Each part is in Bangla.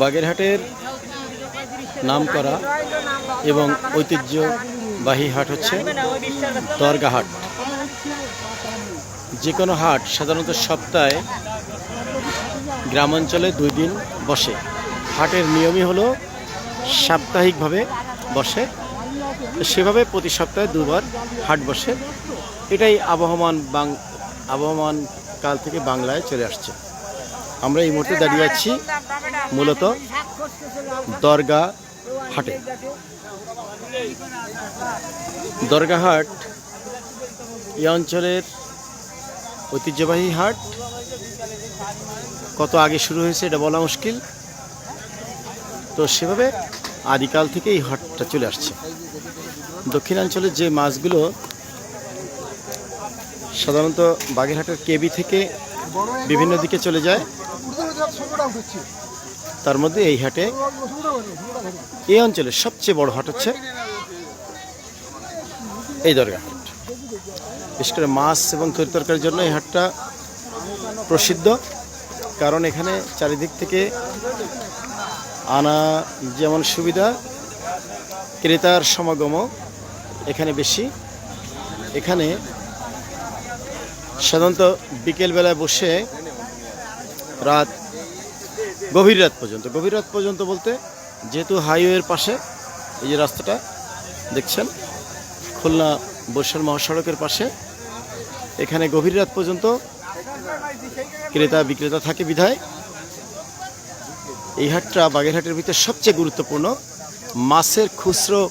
বাগেরহাটের নাম করা এবং ঐতিহ্যবাহী হাট হচ্ছে দরগা হাট। যে কোনো হাট সাধারণত সপ্তাহে গ্রামাঞ্চলে দুই দিন বসে। হাটের নিয়মই হলো সাপ্তাহিকভাবে বসে। সেভাবে প্রতি সপ্তাহে দুবার হাট বসে। এটাই আবহমান বাং আবহমান কাল থেকে বাংলায় চলে আসছে। আমরা এই মুহূর্তে দাঁড়িয়ে আছি মূলত দরগা হাটে। দরগা হাট এই অঞ্চলের ঐতিহ্যবাহী হাট। কত আগে শুরু হয়েছে এটা বলা মুশকিল। তো সেভাবে আদিকাল থেকে এই হাটটা চলে আসছে। দক্ষিণাঞ্চলের যে মাছগুলো সাধারণত বাগেরহাটের কেবি থেকে বিভিন্ন দিকে চলে যায়। তার মধ্যে এই হাটে এই অঞ্চলের সবচেয়ে বড় হাট হচ্ছে এই দরগা হাট। বিশেষ করে মাছ এবং তরি তরকারির জন্য এই হাটটা প্রসিদ্ধ। কারণ এখানে চারিদিক থেকে আনা যেমন সুবিধা, ক্রেতার সমাগমও এখানে বেশি। এখানে সাধারণত বিকেলবেলায় বসে রাত গভীর রাত পর্যন্ত, গভীর রাত পর্যন্ত বলতে যেহেতু হাইওয়ের পাশে এই যে রাস্তাটা, দেখছেন? খুলনা বরিশাল মহাসড়কের পাশে। এখানে গভীর রাত পর্যন্ত ক্রেতা, বিক্রেতা থাকে বিধায়। এই হাটটা বাগেরহাটের ভিতরে সবচেয়ে গুরুত্বপূর্ণ। মাছের খুচরো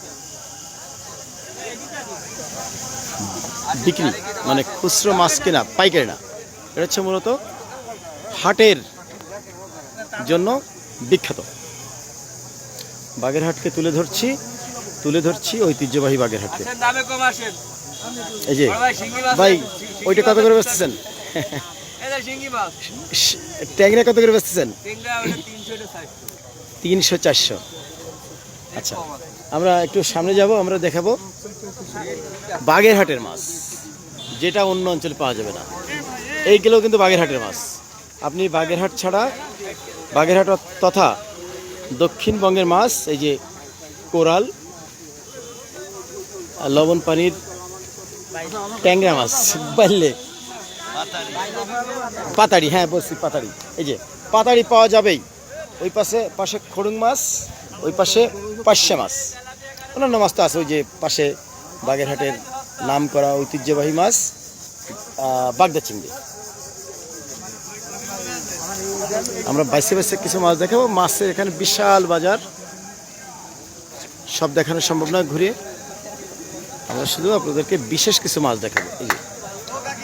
বিক্রি মানে খুচরো মাছ কেনা, পাইকারি না। এটা হচ্ছে মূলত হাটের জন্য বিখ্যাত। বাগেরহাটকে তুলে ধরছি তুলে ধরছি ঐতিহ্যবাহী বাগেরহাটকে। এই যে ভাই। ওইটা কত করে বেচতেছেন? এই ট্যাংরা কত করে বেচতেছেন? তিনশো চারশো। তিনশো চারশো। আচ্ছা আমরা একটু সামনে যাব আমরা দেখাবো বাগেরহাটের মাছ। যেটা অন্য অঞ্চলে পাওয়া যাবে না। এইগুলো কিন্তু বাগেরহাটের মাছ। আপনি বাগেরহাট ছাড়া বাগেরহাট তথা দক্ষিণবঙ্গের মাছ, এই যে কোরাল লবণ পানির ট্যাংরা মাছ বাড়লে পাতাড়ি হ্যাঁ বলছি পাতাড়ি, এই যে পাতাড়ি পাওয়া যাবেই। ওই পাশে পাশে খড়ুং মাছ, ওই পাশে পার্শে মাছ। অন্যান্য মাছ তো আছে, ওই যে পাশে বাগেরহাটের নাম করা ঐতিহ্যবাহী মাছ বাগদা চিংড়ি। আমরা বাইসে বাইসে কিছু মাছ দেখাবো। মাছের এখানে বিশাল বাজার। সব দেখানো সম্ভব নয় ঘুরে আমরা শুধু আপনাদেরকে বিশেষ কিছু মাছ দেখাবো। এই যে,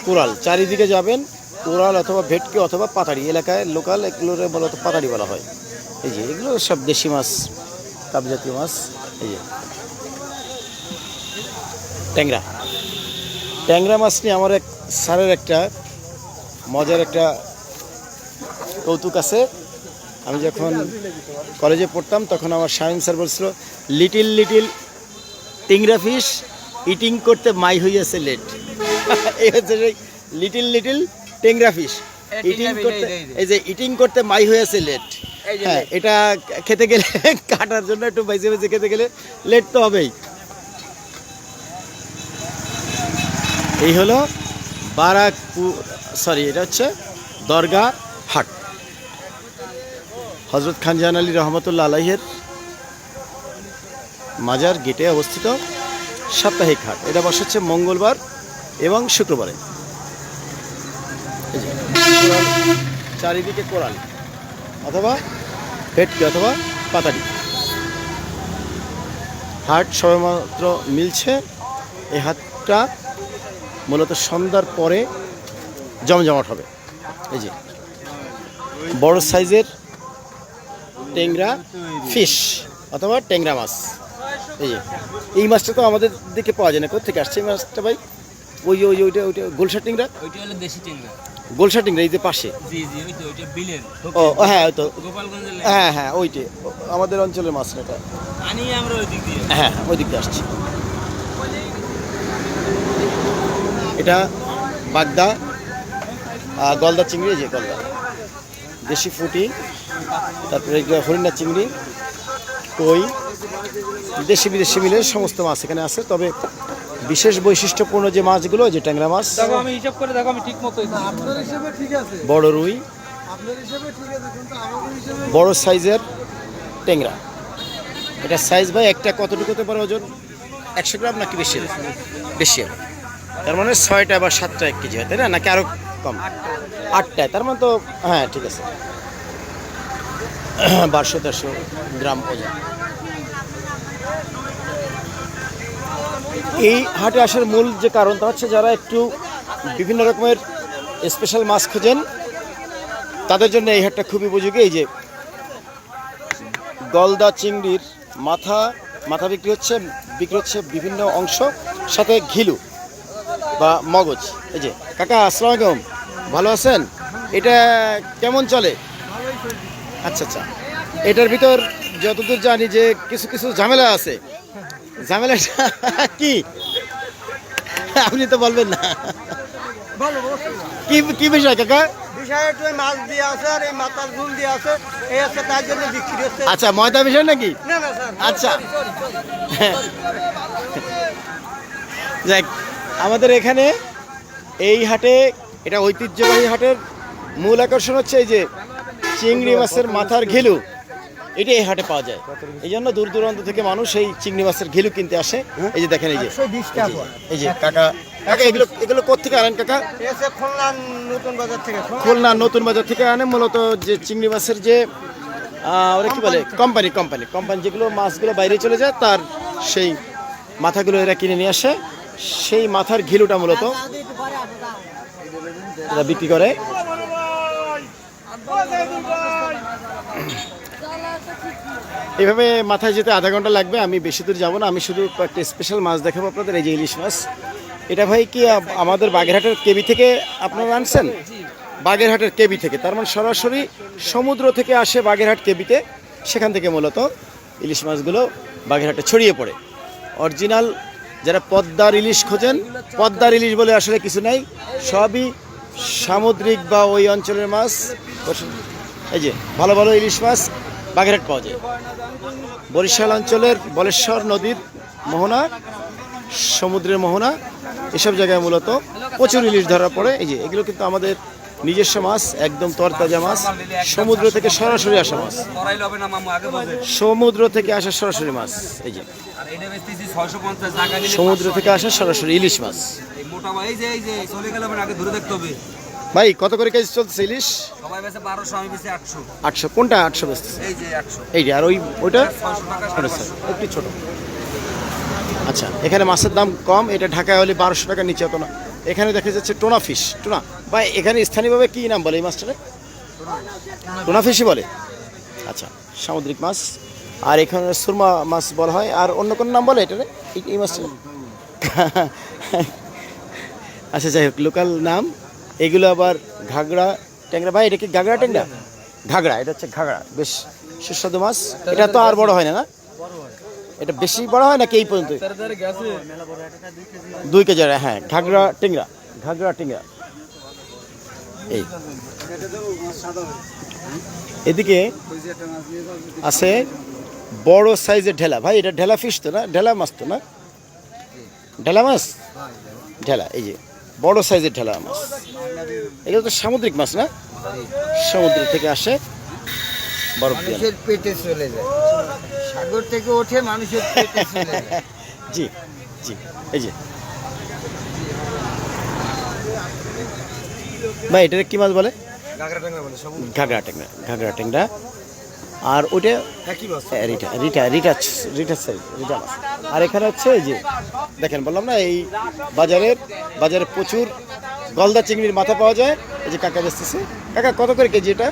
কোরাল। চারিদিকে যাবেন, কোরাল অথবা ভেটকি অথবা পাতাড়ি। এলাকায় লোকাল এগুলোর মূলত পাতাড়ি বলা হয়। এই যে, এগুলো সব দেশি মাছ কাপ জাতীয় মাছ। এই যে, ট্যাংরা। ট্যাংরা মাছ নিয়ে আমার এক স্যারের একটা মজার একটা কৌতুক আছে। আমি যখন কলেজে পড়তাম তখন আমার সায়েন্স স্যার বলছিল little little tengra fish eating করতে মাই হইয়াছে লেট। এই হচ্ছে সেই little little tengra fish eating করতে এই যে। এই ইটিং করতে মাই হয়েছে লেট। হ্যাঁ এটা খেতে গেলে কাটার জন্য একটু বাইজে বাইজে খেতে গেলে লেট তো হবেই। এই হলো বারাকপুর সরি এটা হচ্ছে দরগা হাট। হজরত খানজাহান আলী রহমতুল্লা আলাহের মাজার গেটে অবস্থিত সাপ্তাহিক হাট। এটা বসাচ্ছে মঙ্গলবার এবং শুক্রবারে। চারিদিকে কোরাল, অথবা ভেটকি অথবা পাতারি। হাট সবেমাত্র মিলছে। এই হাটটা মূলত সন্ধ্যার পরে জমজমাট হবে। এই যে, বড় সাইজের টেংরা ফিশ অথবা টেংরা মাছ। এই এই মাছটা তো আমাদের দিকে পাওয়া যায় না কোথেকে আসছে এই মাছটা ভাই? ওই ওই ওইটা ওইটা গোলসা টেংরা ওইটা হলো দেশি টেঙ্গা গোলসা টেংরা এই যে পাশে। জি জি ওই তো ওইটা বিলের ও হ্যাঁ ওই তো। হ্যাঁ হ্যাঁ ওইটে আমাদের অঞ্চলের মাছ এটা। আনি আমরা ওই দিক দিয়ে। হ্যাঁ ওই দিক দিয়ে আসছি। এটা বাগদা গলদা চিংড়ি যে গলদা। দেশি ফুটি তারপরে হরিণা চিংড়ি কই দেশি বিদেশি মিলে সমস্ত মাছ এখানে আছে। তবে বিশেষ বৈশিষ্ট্যপূর্ণ যে মাছগুলো যে ট্যাংরা মাছ দেখো আমি হিসাব করে দেখো আমি ঠিক মতো আপনার হিসেবে ঠিক আছে। বড় রুই আপনার হিসেবে ঠিক আছে কিন্তু আমাদের হিসেবে বড় সাইজের ট্যাংরা। এটা সাইজ ভাই একটা কতটুকু হতে পারে ওজন? একশো গ্রাম নাকি বেশি? বেশি হবে। তার মানে ছয়টা বা সাতটা এক কেজি হয় তাই না? নাকি আরও কম। আটটায়, তার মানে তো হ্যাঁ ঠিক আছে। বারোশো তেরোশো গ্রাম ওজন। এই হাটে আসার মূল যে কারণ তা হচ্ছে যারা একটু বিভিন্ন রকমের স্পেশাল মাছ খোঁজেন, তাদের জন্য এই হাটটা খুবই উপযোগী। এই যে গলদা চিংড়ির মাথা মাথা বিক্রি হচ্ছে বিক্রি হচ্ছে বিভিন্ন অংশ, সাথে ঘিলু। বা মগজ। এই যে কাকা আসসালামু আলাইকুম। ভালো আছেন? এটা কেমন চলে? আচ্ছা আচ্ছা। এটার ভিতর যতদূর জানি যে কিছু কিছু ঝামেলা আছে। ঝামেলাটা কি? আপনি তো বলবেন না। কি কি বিষয় কাকা? মাছ দিয়ে আছে আর এই মাথার ঝুল দিয়ে আছে। এই আছে তার জন্য বিক্রি হচ্ছে। আচ্ছা ময়দা বিষয় নাকি? আচ্ছা। যাক আমাদের এখানে এই হাটে এটা ঐতিহ্যবাহী হাটের মূল আকর্ষণ হচ্ছে এই যে চিংড়ি মাছের মাথার ঘিলু। এটা এই হাটে পাওয়া যায়। এই জন্য দূর দূরান্ত থেকে মানুষ এই চিংড়ি মাছের ঘিলু কিনতে আসে। এই যে দেখেন এই যে। এই যে কাকা। কাকা এগুলো এগুলো কোথেকে আনেন কাকা? খুলনা নতুন বাজার থেকে। খুলনা নতুন বাজার থেকে আনে মূলত যে চিংড়ি মাছের যে ওরা কি বলে? কোম্পানি কোম্পানি কোম্পানি যেগুলো মাছগুলো বাইরে চলে যায় তার সেই মাথাগুলো এরা কিনে নিয়ে আসে। সেই মাথার ঘিলুটা মূলত বিক্রি করে। এভাবে মাথায় যেতে আধা ঘণ্টা লাগবে, আমি বেশি দূর যাব না, আমি শুধু একটা স্পেশাল মাছ দেখাবো আপনাদের, এই যে ইলিশ মাছ। এটা ভাই কি আমাদের বাগেরহাটের কেবি থেকে আপনারা আনছেন? বাগেরহাটের কেবি থেকে, তার মানে সরাসরি সমুদ্র থেকে আসে বাগেরহাট কেবিতে, সেখান থেকে মূলত ইলিশ মাছগুলো বাগেরহাটে ছড়িয়ে পড়ে। অরিজিনাল যারা পদ্মার ইলিশ খোঁজেন, পদ্মার ইলিশ বলে আসলে কিছু নাই, সবই সামুদ্রিক বা ওই অঞ্চলের মাছ। এই যে, ভালো ভালো ইলিশ মাছ বাগেরহাট পাওয়া যায়। বরিশাল অঞ্চলের বলেশ্বর নদীর মোহনা, সমুদ্রের মোহনা, এসব জায়গায় মূলত প্রচুর ইলিশ ধরা পড়ে। এই যে, এগুলো কিন্তু আমাদের নিজস্ব মাছ, একদম তরতাজা মাছ। সমুদ্র থেকে সরাসরি আসা মাছ। সমুদ্র থেকে আসা সরাসরি মাছ, এই যে। সমুদ্র থেকে আসা সরাসরি ইলিশ মাছ। ভাই, কত করে কেজি চলছে ইলিশ? আটশো, কোনটা আটশো এই যে, আর ওই ওইটা? একটু ছোট। আচ্ছা এখানে মাছের দাম কম, এটা ঢাকায় হলে বারোশো টাকা নিচে হতো না। এখানে দেখা যাচ্ছে টোনা ফিশ টোনা। বা এখানে স্থানীয়ভাবে কী নাম বলে এই মাছটারে টোনা ফিশই বলে? আচ্ছা সামুদ্রিক মাছ। আর এখানে সুরমা মাছ বলা হয়। আর অন্য কোনো নাম বলে এটারে? এই- মাছটা আচ্ছা যাই হোক, লোকাল নাম। এগুলো আবার ঘাগড়া ট্যাংরা। ভাই, এটা কি ঘাগড়া ট্যাংরা? ঘাগড়া, এটা হচ্ছে ঘাগড়া। বেশ সুস্বাদু মাছ। এটা তো আর বড় হয় না না? এটা বেশি বড় হয় নাকি এই পর্যন্ত দুই কেজি হ্যাঁ ঘাগড়া টেংরা ঘাগড়া টেংরা এই। এদিকে আছে বড় সাইজের ঢেলা। ভাই এটা ঢেলা ফিশ তো না? ঢেলা মাছ তো না? ঢেলা মাছ? ঢেলা এই যে বড় সাইজের ঢেলা মাছ। এগুলো তো সামুদ্রিক মাছ না? সমুদ্র থেকে আসে বরফ দিয়ে। মানুষের পেটে চলে যায়। সাগর থেকে ওঠে মানুষের পেটে চলে যায়। জি জি এই যে। ভাই এটা কি মাছ বলে? ঘাগড়া ট্যাংরা ঘাগড়া ট্যাংরা আর ওইটা রিটা রিটা রিটা রিটা সাইজ রিটা মাছ। আর এখানে হচ্ছে এই যে দেখেন বললাম না এই বাজারের বাজারে প্রচুর গলদা চিংড়ির মাথা পাওয়া যায়। এই যে কাকা বেচতেছে কাকা কত করে কেজি এটা?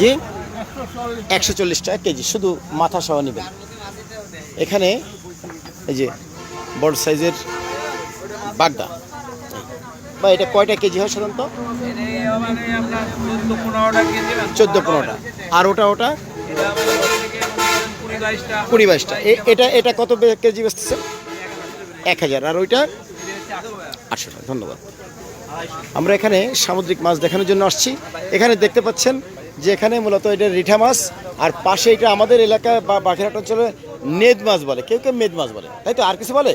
জি? একশো চল্লিশ টাকা কেজি শুধু মাথা সহ নেবেন। এখানে এই যে বড় সাইজের বাগদা। বা এটা কয়টা কেজি হয় সাধারণত? চোদ্দ পনেরোটা। আর ওটা ওটা? কুড়ি বাইশটা। এটা এটা কত কেজি বেচতেছে এক হাজার। আর ওইটা? আটশো টাকা। ধন্যবাদ। আমরা এখানে সামুদ্রিক মাছ দেখানোর জন্য আসছি। এখানে দেখতে পাচ্ছেন যে এখানে মূলত এটা রিঠা মাছ। আর পাশে এটা আমাদের এলাকায় বা বাঘেরহাট অঞ্চলে নেদ মাছ বলে। কেউ কেউ মেদ মাছ বলে। তাই তো? আর কিছু বলে?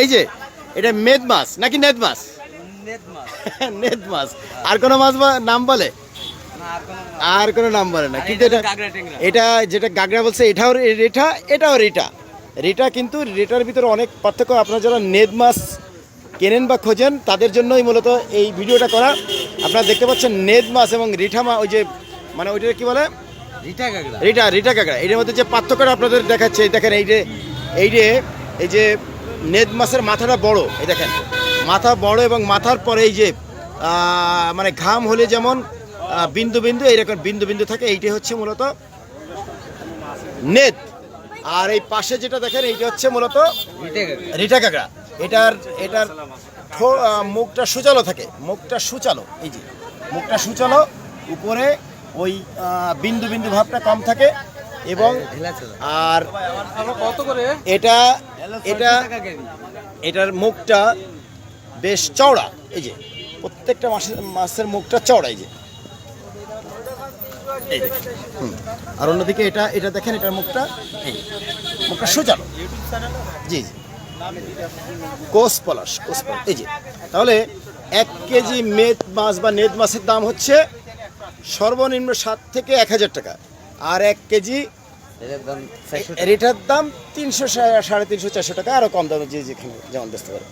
এই যে এটা মেদ মাছ নাকি নেদ মাছ? নেদ মাছ। আর কোনো মাছ নাম বলে? আর কোনো নাম বলে না। কিন্তু এটা এটা যেটা গাগরা বলছে এটাও রে- রেঠা এটাও রেটা রেটা কিন্তু রেটার ভিতরে অনেক পার্থক্য। আপনারা যারা নেদ মাছ কেনেন বা খোঁজেন তাদের জন্যই মূলত এই ভিডিওটা করা। আপনারা দেখতে পাচ্ছেন নেদ মাছ এবং রিঠা মা ওই যে মানে ওইটা কি বলে? রিটা রিটা রিটা কাঁকড়া এটার মধ্যে যে পার্থক্যটা আপনাদের দেখাচ্ছে দেখেন এই যে এই যে এই যে নেদ মাছের মাথাটা বড় এই দেখেন। মাথা বড় এবং মাথার পরে এই যে মানে ঘাম হলে যেমন বিন্দু বিন্দু এইরকম বিন্দু বিন্দু থাকে এইটাই হচ্ছে মূলত নেদ। আর এই পাশে যেটা দেখেন এইটা হচ্ছে মূলত রিটা কাঁকড়া। এটার এটার মুখটা সুচালো থাকে মুখটা সুচালো এই যে মুখটা সুচালো উপরে ওই বিন্দু বিন্দু ভাবটা কম থাকে এবং আর এটা এটা এটার মুখটা বেশ চওড়া এই যে প্রত্যেকটা মাছের মাছের মুখটা চওড়া এই যে। এই। আর অন্যদিকে এটা এটা দেখেন এটার মুখটা এই মুখটা সোজানো। জি জি। কোষ পলাশ কোষ পলাশ এই যে। তাহলে এক কেজি মেদ মাছ বা নেদ মাছের দাম হচ্ছে সর্বনিম্ন সাত থেকে এক হাজার টাকা। আর এক কেজি এটার দাম তিনশো সাড়ে তিনশো চারশো টাকা আরও কম দামে যে যেখানে যেমন বেচতে পারে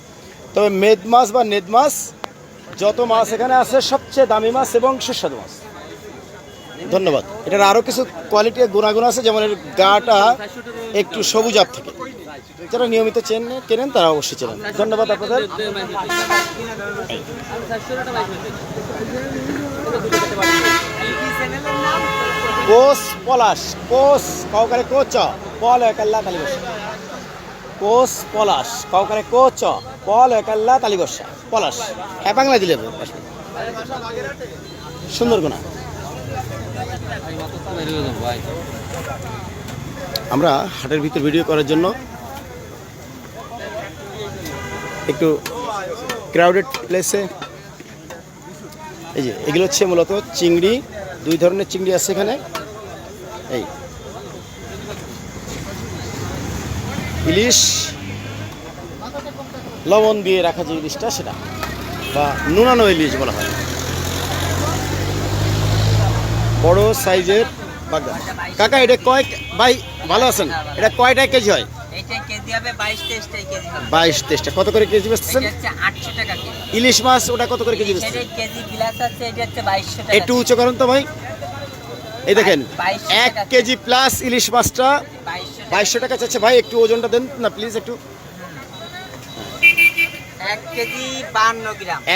তবে মেদ মাছ বা নেদ মাছ যত মাছ এখানে আছে সবচেয়ে দামি মাছ এবং সুস্বাদু মাছ। ধন্যবাদ। এটার আরও কিছু কোয়ালিটি গুণাগুণ আছে যেমন এর গাটা একটু সবুজ আপ থেকে। যারা নিয়মিত চেন কেনেন তারা অবশ্যই চেনেন। ধন্যবাদ আপনাদের। কোষ পলাশ কোষ কাউকারে কোচ পল একাল্লা তালি বসা কোষ পলাশ, কাউকারে কোচ পল একাল্লা তালি পলাশ হ্যাঁ বাংলা দিলে। সুন্দর গুণা। আমরা হাটের ভিতর ভিডিও করার জন্য একটু ক্রাউডেড প্লেসে এই যে, এগুলো হচ্ছে মূলত চিংড়ি, দুই ধরনের চিংড়ি আছে এখানে। এই। ইলিশ লবণ দিয়ে রাখা যে ইলিশটা সেটা। বা নুনানো ইলিশ বলা হয়। বড় সাইজের বাগদা। কাকা এটা কয় ভাই ভালো আছেন? এটা কয়টা কেজি হয়? বাইশ তেইশটা কত করে কেজি বেচতেছেন? ইলিশ মাছ ওটা কত করে কেজি বেচতেছেন? একটু উঁচু করুন তো ভাই। এই দেখেন এক কেজি প্লাস ইলিশ মাছটা বাইশশো টাকা চাচ্ছে। ভাই একটু ওজনটা দেন না প্লিজ একটু।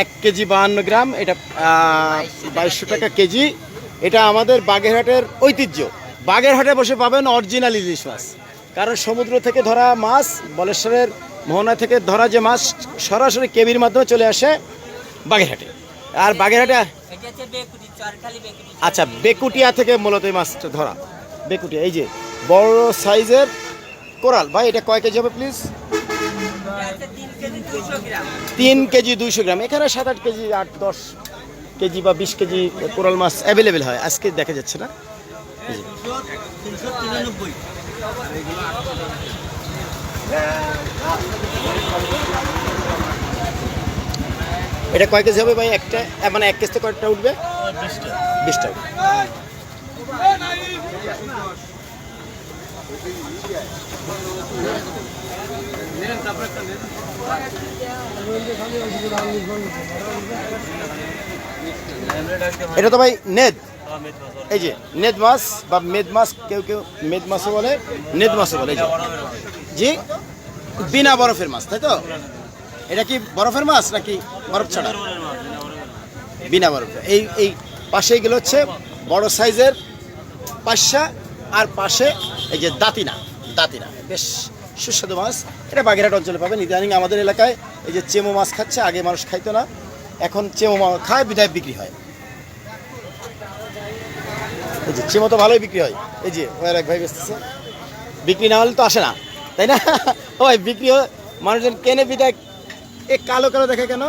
এক কেজি বাহান্ন গ্রাম। এটা বাইশশো টাকা কেজি। এটা আমাদের বাগেরহাটের ঐতিহ্য। বাগেরহাটে বসে পাবেন অরিজিনাল ইলিশ মাছ। কারণ সমুদ্র থেকে ধরা মাছ বলেশ্বরের মোহনা থেকে ধরা যে মাছ সরাসরি কেবির মাধ্যমে চলে আসে বাগেরহাটে। আর বাগেরহাটে আচ্ছা বেকুটিয়া থেকে মূলত এই মাছটা ধরা। বেকুটিয়া এই যে বড় সাইজের কোরাল। ভাই এটা কয় কেজি হবে প্লিজ তিন কেজি দুইশো গ্রাম। এখানে সাত আট কেজি আট দশ কেজি বা বিশ কেজি কোরাল মাছ অ্যাভেলেবেল হয়। আজকে দেখা যাচ্ছে না। এটা কয় কেজি হবে ভাই? একটা মানে এক কেজিতে কয়টা উঠবে? বিশটা। উঠবে এটা তো ভাই নেদ। এই যে, নেদ মাছ বা মেদ মাছ, কেউ কেউ মেদ মাছও বলে, নেদ মাছও বলে। জি? বিনা বরফের মাছ, তাই তো? এটা কি বরফের মাছ নাকি বরফ ছাড়া? বিনা বরফ এই এই পাশে এগুলো হচ্ছে বড় সাইজের পাশা আর পাশে এই যে দাতিনা দাতিনা। বেশ সুস্বাদু মাছ। এটা বাগেরহাট অঞ্চলে পাবেন। ইদানিং আমাদের এলাকায় এই যে চেমো মাছ খাচ্ছে, আগে মানুষ খাইতো না। এখন চেমো মাছ খায়, বিদায় বিক্রি হয়। এই যে চেমো তো ভালোই বিক্রি হয়। এই যে ওর এক ভাই বেচতেছে। বিক্রি না হলে তো আসে না, তাই না? ওই বিক্রি হয় মানুষজন কেনে বিদায় এ কালো কালো দেখে কেন?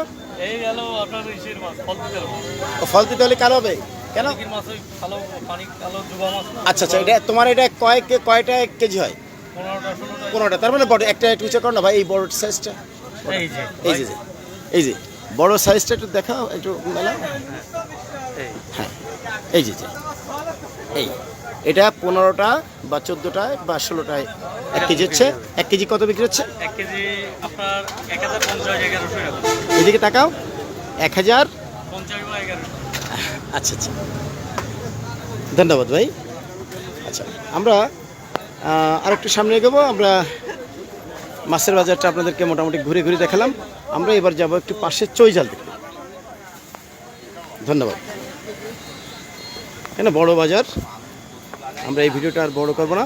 এই গেল আপনার ইসের মাছ ফলতিতের মাছ। ও ফল দিতে হলে কালো হবে? কেন? মাছ ওই কালো পানি কালো জুবা মাছ আচ্ছা আচ্ছা এটা তোমার এটা কয় কয়টা এক কেজি হয়? পনেরোটা তার মানে বড় একটা একটু করো না ভাই এই বড় সাইজটা এই যে এই যে এই যে বড় সাইজটা একটু দেখাও একটু মেলা হ্যাঁ এই যে এই। এটা পনেরোটা বা চোদ্দোটায় বা ষোলোটায় এক কেজি হচ্ছে? এক কেজি কত বিক্রি হচ্ছে? এক কেজি আপনার এক হাজার পঞ্চাশ এগারোশো এদিকে তাকাও। এক হাজার? পঞ্চাশ বা এগারোশো। আচ্ছা আচ্ছা। ধন্যবাদ ভাই। আচ্ছা আমরা আহ, আরেকটু সামনে এগোবো। আমরা মাছের বাজারটা আপনাদেরকে মোটামুটি ঘুরে ঘুরে দেখালাম। আমরা এবার যাব একটু পাশে চৈজাল দেখতে। ধন্যবাদ। এখানে বড় বাজার। আমরা এই ভিডিওটা আর বড় করব না।